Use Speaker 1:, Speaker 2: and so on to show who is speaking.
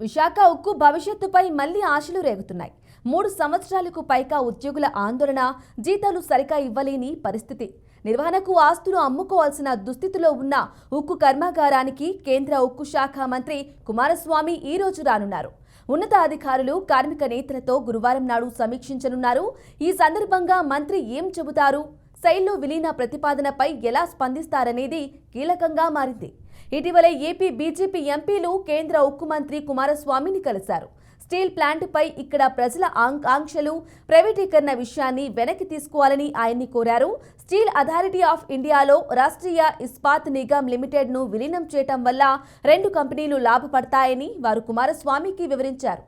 Speaker 1: విశాఖ ఉక్కు భవిష్యత్తుపై మళ్ళీ ఆశలు రేగుతున్నాయి. మూడు సంవత్సరాలకు పైగా ఉద్యోగుల ఆందోళన జీతాలు సరిగా ఇవ్వలేని పరిస్థితి. నిర్వహణకు ఆస్తులు అమ్ముకోవాల్సిన దుస్థితిలో ఉన్న ఉక్కు కర్మాగారానికి కేంద్ర ఉక్కు శాఖ మంత్రి కుమారస్వామి ఈ రోజు రానున్నారు. ఉన్నతాధికారులు కార్మిక నేతలతో గురువారం నాడు సమీక్షించనున్నారు. ఈ సందర్భంగా మంత్రి ఏం చెబుతారు? శైల్లో విలీన ప్రతిపాదనపై ఎలా స్పందిస్తారనేది కీలకంగా మారింది. ఇటీవలే ఏపీ బీజేపీ ఎంపీలు కేంద్ర ఉక్కు మంత్రి కుమారస్వామిని కలిశారు. స్టీల్ ప్లాంట్పై ఇక్కడ ప్రజల ఆకాంక్షలు ప్రైవేటీకరణ విషయాన్ని వెనక్కి తీసుకోవాలని ఆయన్ని కోరారు. స్టీల్ అథారిటీ ఆఫ్ ఇండియాలో రాష్ట్రీయ ఇస్పాత్ నిగమ్ లిమిటెడ్ను విలీనం చేయటం వల్ల రెండు కంపెనీలు లాభపడతాయని వారు కుమారస్వామికి వివరించారు.